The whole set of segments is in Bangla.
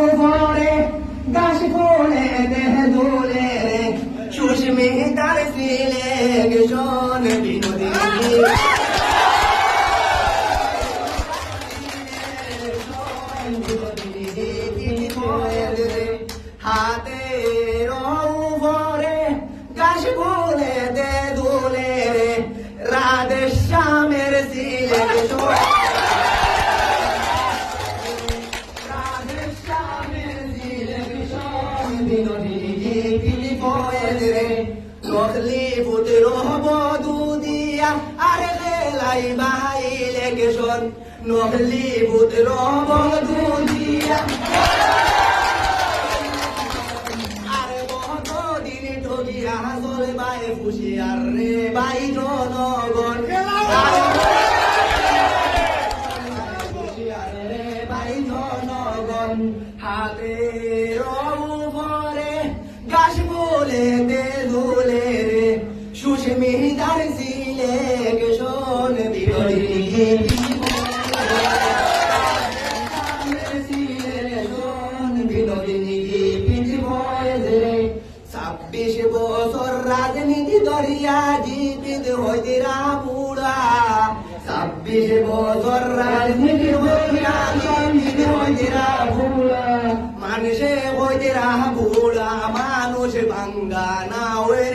উপরে গাছ ফুলে দেহ দুলে রে। সুস্মিতার সিলেকশন বিনোদিনী। হাতে উপরে গাছ ফুলে দে দুলে রে। রাধে শ্যামের সিলেকশন রাধে সিলেকশন বিনোদিনী পিলি পয়েদ রে নকলি পুত্র বধু দিয়া আরে আরে বহুদিন ঠকিয়া চলে বাই ফুসিয়ার রে বাই জনগণ হাতে ছাব্বিশ বছর রাজনীতি দরিয়া জীবিত হইতে বুড়া ছাব্বিশ বছর রাজনীতি দরিয়া জীবিত হইতে বুড়া মানুষে হইতে বুড়া মানুষ ভাঙ্গা না ওর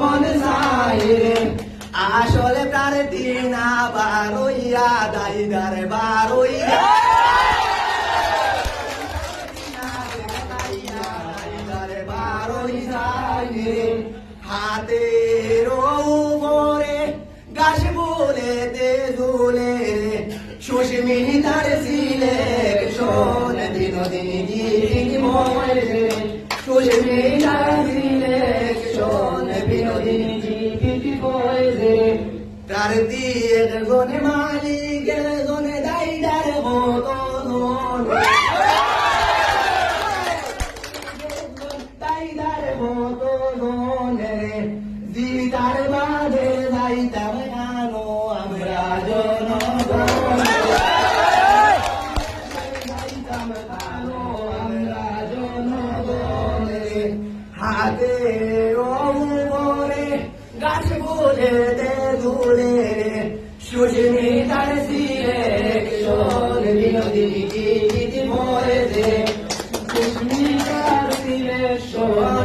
আসলে প্রার্থী না বারোইয়া দাইদার বারোইয়া হাতের উপরে গাছ বলে দে জীবন রে সুস্মিতার তার দিয়ে গনে মালিক গনে দাইদার মতন তাইদার মতো রে দিদার বাদে যাইতাম জানো আমরা জনগণ। যাইতাম জানো আমরা জনগণ রে। হাতে গাছ বলে দে দূরে তার সিরে সিলেকশন বিনোদিনী